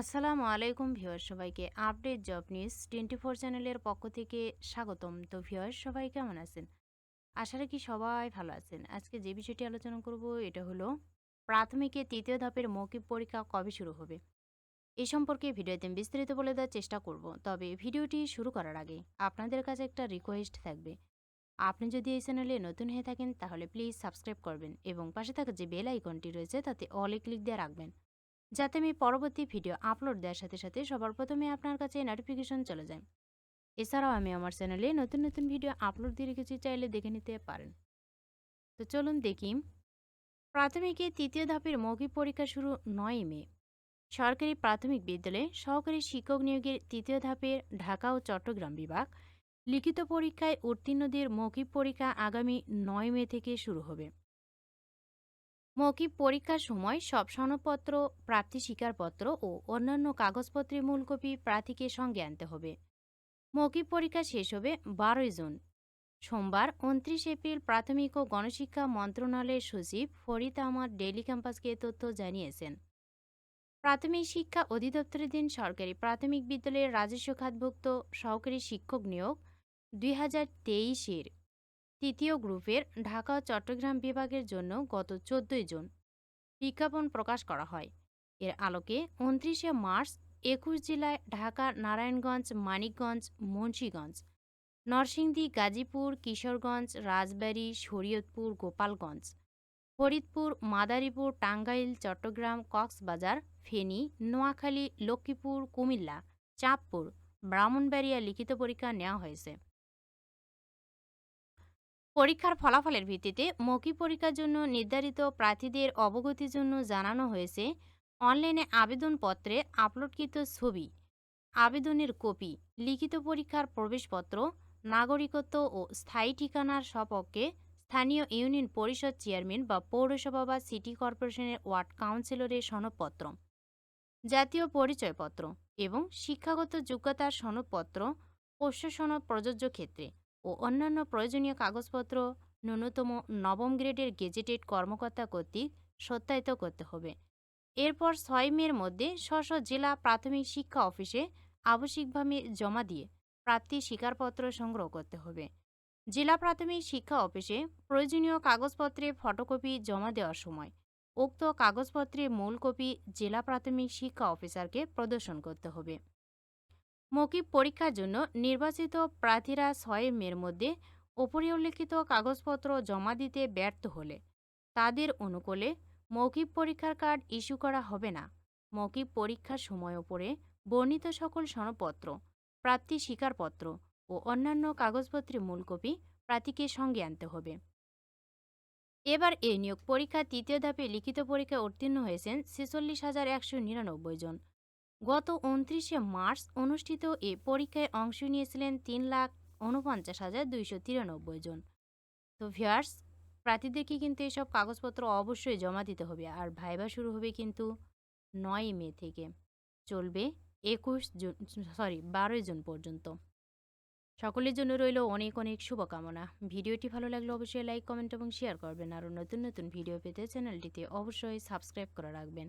আসসালামু আলাইকুম ভিউয়ার সবাইকে update job news twenty four চ্যানেলের পক্ষ থেকে স্বাগতম। তো ভিউয়ার সবাই কেমন আছেন? আশা রাখি সবাই ভালো আছেন। আজকে যে বিষয়টি আলোচনা করব, এটা হলো প্রাথমিকের তৃতীয় ধাপের মৌখিক পরীক্ষা কবে শুরু হবে? এ সম্পর্কে ভিডিওতে বিস্তারিত বলে দেওয়ার চেষ্টা করব। তবে ভিডিওটি শুরু করার আগে আপনাদের কাছে একটা রিকোয়েস্ট থাকবে। আপনি যদি এই চ্যানেলে নতুন হয়ে থাকেন, তাহলে প্লিজ সাবস্ক্রাইব করবেন এবং পাশে থাকা যে বেল আইকনটি রয়েছে, তাতে অলে ক্লিক দিয়ে রাখবেন। যাতে আমি পরবর্তী ভিডিও আপলোড দেওয়ার সাথে সাথে সবার প্রথমে আপনার কাছে নোটিফিকেশন চলে যায়। এছাড়াও আমি আমার চ্যানেলে নতুন নতুন ভিডিও আপলোড দিয়ে রেখেছি, চাইলে দেখে নিতে পারেন। তো চলুন দেখি। প্রাথমিকে তৃতীয় ধাপের মৌখিক পরীক্ষা শুরু নয় মে। সরকারি প্রাথমিক বিদ্যালয়ে সহকারী শিক্ষক নিয়োগের তৃতীয় ধাপের ঢাকা ও চট্টগ্রাম বিভাগ লিখিত পরীক্ষায় উত্তীর্ণদের মৌখিক পরীক্ষা আগামী নয় মে থেকে শুরু হবে। মৌখিক পরীক্ষার সময় সব সনদপত্র প্রাপ্তি স্বীকারপত্র ও অন্যান্য কাগজপত্রের মূলকপি প্রার্থীকে সঙ্গে আনতে হবে। মৌখিক পরীক্ষা শেষ হবে বারোই জুন। সোমবার, উনত্রিশ এপ্রিল প্রাথমিক ও গণশিক্ষা মন্ত্রণালয়ের সচিব ফরিদ আহমদ ডেইলি ক্যাম্পাসকে তথ্য জানিয়েছেন। প্রাথমিক শিক্ষা অধিদপ্তরের দিন সরকারি প্রাথমিক বিদ্যালয়ের রাজস্ব খাতভুক্ত সহকারী শিক্ষক নিয়োগ দুই হাজার তেইশের তৃতীয় গ্রুপের ঢাকা ও চট্টগ্রাম বিভাগের জন্য গত চোদ্দই জুন বিজ্ঞাপন প্রকাশ করা হয়। এর আলোকে উনত্রিশে মার্চ একুশ জেলায় ঢাকা, নারায়ণগঞ্জ, মানিকগঞ্জ, মুন্সীগঞ্জ, নরসিংদী, গাজীপুর, কিশোরগঞ্জ, রাজবাড়ী, শরীয়তপুর, গোপালগঞ্জ, ফরিদপুর, মাদারীপুর, টাঙ্গাইল, চট্টগ্রাম, কক্সবাজার, ফেনী, নোয়াখালী, লক্ষ্মীপুর, কুমিল্লা, চাঁদপুর, ব্রাহ্মণবাড়িয়া লিখিত পরীক্ষা নেওয়া হয়েছে। পরীক্ষার ফলাফলের ভিত্তিতে মৌখিক পরীক্ষার জন্য নির্ধারিত প্রার্থীদের অবগতির জন্য জানানো হয়েছে অনলাইনে আবেদনপত্রে আপলোডকৃত ছবি, আবেদনের কপি, লিখিত পরীক্ষার প্রবেশপত্র, নাগরিকত্ব ও স্থায়ী ঠিকানার সপক্ষে স্থানীয় ইউনিয়ন পরিষদ চেয়ারম্যান বা পৌরসভা বা সিটি কর্পোরেশনের ওয়ার্ড কাউন্সিলরের সনদপত্র, জাতীয় পরিচয়পত্র এবং শিক্ষাগত যোগ্যতার সনদপত্র, পোষ্য সনদ প্রযোজ্য ক্ষেত্রে ও অন্যান্য প্রয়োজনীয় কাগজপত্র, ন্যূনতম নবম গ্রেডের গেজেটেড কর্মকর্তা কর্তৃক সত্যায়িত করতে হবে। এরপর ছয় মের মধ্যে স্ব জেলা প্রাথমিক শিক্ষা অফিসে আবশ্যিকভাবে জমা দিয়ে প্রাপ্তি স্বীকারপত্র সংগ্রহ করতে হবে। জেলা প্রাথমিক শিক্ষা অফিসে প্রয়োজনীয় কাগজপত্রে ফটোকপি জমা দেওয়ার সময় উক্ত কাগজপত্রের মূল কপি জেলা প্রাথমিক শিক্ষা অফিসারকে প্রদর্শন করতে হবে। মৌখিক পরীক্ষার জন্য নির্বাচিত প্রার্থীরা ছয় মের মধ্যে ওপরে উল্লেখিত কাগজপত্র জমা দিতে ব্যর্থ হলে তাদের অনুকূলে মৌখিক পরীক্ষার কার্ড ইস্যু করা হবে না। মৌখিক পরীক্ষার সময় ওপরে বর্ণিত সকল সনদপত্র, প্রাপ্তি স্বীকারপত্র ও অন্যান্য কাগজপত্রের মূল কপি প্রার্থীকে সঙ্গে আনতে হবে। এবার এই নিয়োগ পরীক্ষার তৃতীয় ধাপে লিখিত পরীক্ষায় উত্তীর্ণ হয়েছেন ছেচল্লিশ হাজার একশো নিরানব্বই জন। গত উনত্রিশে মার্চ অনুষ্ঠিত এ পরীক্ষায় অংশ নিয়েছিলেন তিন লাখ উনপঞ্চাশ হাজার দুইশো তিরানব্বই জন। তো ভিয়ার্স প্রার্থীদেরকে কিন্তু এসব কাগজপত্র অবশ্যই জমা দিতে হবে আর ভাইবা শুরু হবে কিন্তু নয় মে থেকে। চলবে একুশ জুন, সরি, বারোই জুন পর্যন্ত। সকলের জন্য রইল অনেক অনেক শুভকামনা। ভিডিওটি ভালো লাগলে অবশ্যই লাইক, কমেন্ট এবং শেয়ার করবেন। আরও নতুন নতুন ভিডিও পেতে চ্যানেলটিতে অবশ্যই সাবস্ক্রাইব করে রাখবেন।